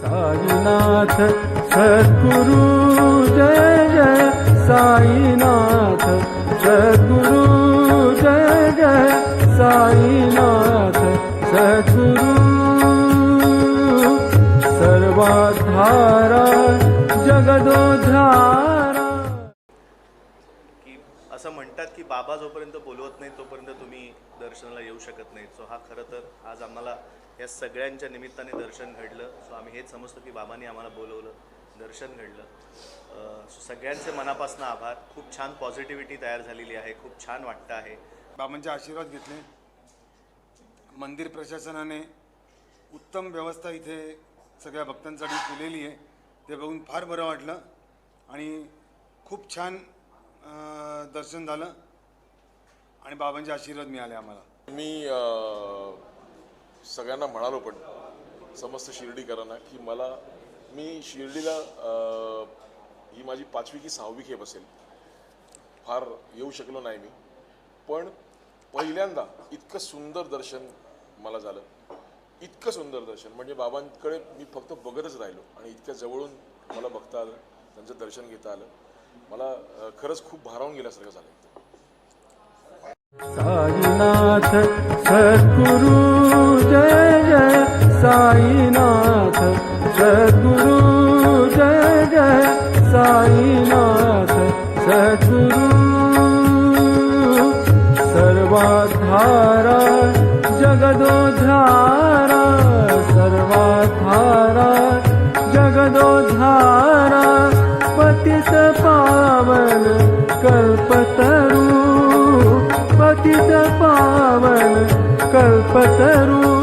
साईनाथ सद्गुरु जय जय साईनाथ। सद्गुरु जय जय साईनाथ। सद्गुरु सर्वाधार। की बाबा जोपर्यंत बोलवत नाही तोपर्यंत तुम्ही दर्शनाला येऊ शकत नाही सो हा खरं तर आज आम्हाला या सगळ्यांच्या निमित्ताने दर्शन घडलं. सो आम्ही हेच समजतो की बाबांनी आम्हाला बोलवलं दर्शन घडलं. सो सगळ्यांचे मनापासून आभार. खूप छान पॉझिटिव्हिटी तयार झालेली आहे. खूप छान वाटतं आहे. बाबांचे आशीर्वाद घेतले. मंदिर प्रशासनाने उत्तम व्यवस्था इथे सगळ्या भक्तांसाठी केलेली आहे. ते बघून फार बरं वाटलं. आणि खूप छान अं, दर्शन झालं आणि बाबांचे आशीर्वाद मिळाले आम्हाला. मी अ, सगळ्यांना म्हणालो पण समस्त शिर्डीकरांना की मला मी शिर्डीला अ, ही माझी पाचवी की सहावी खेप असेल. फार येऊ शकलो नाही मी. पण पहिल्यांदा इतकं सुंदर दर्शन मला झालं. इतकं सुंदर दर्शन. म्हणजे बाबांकडे मी फक्त बघतच राहिलो आणि इतक्या जवळून मला बघता आलं त्यांचं दर्शन घेता आलं. मला खरंच खूप भारावून गेल्यासारखं झालं साईनाथ सद्गुरु जय जय. साईनाथ सद्गुरु जय जय. साईनाथ सद्गुरु. सर्वाधारा जगदोधारा. सर्वाधारा जगदोधारा. पतित पावन कल्पतरू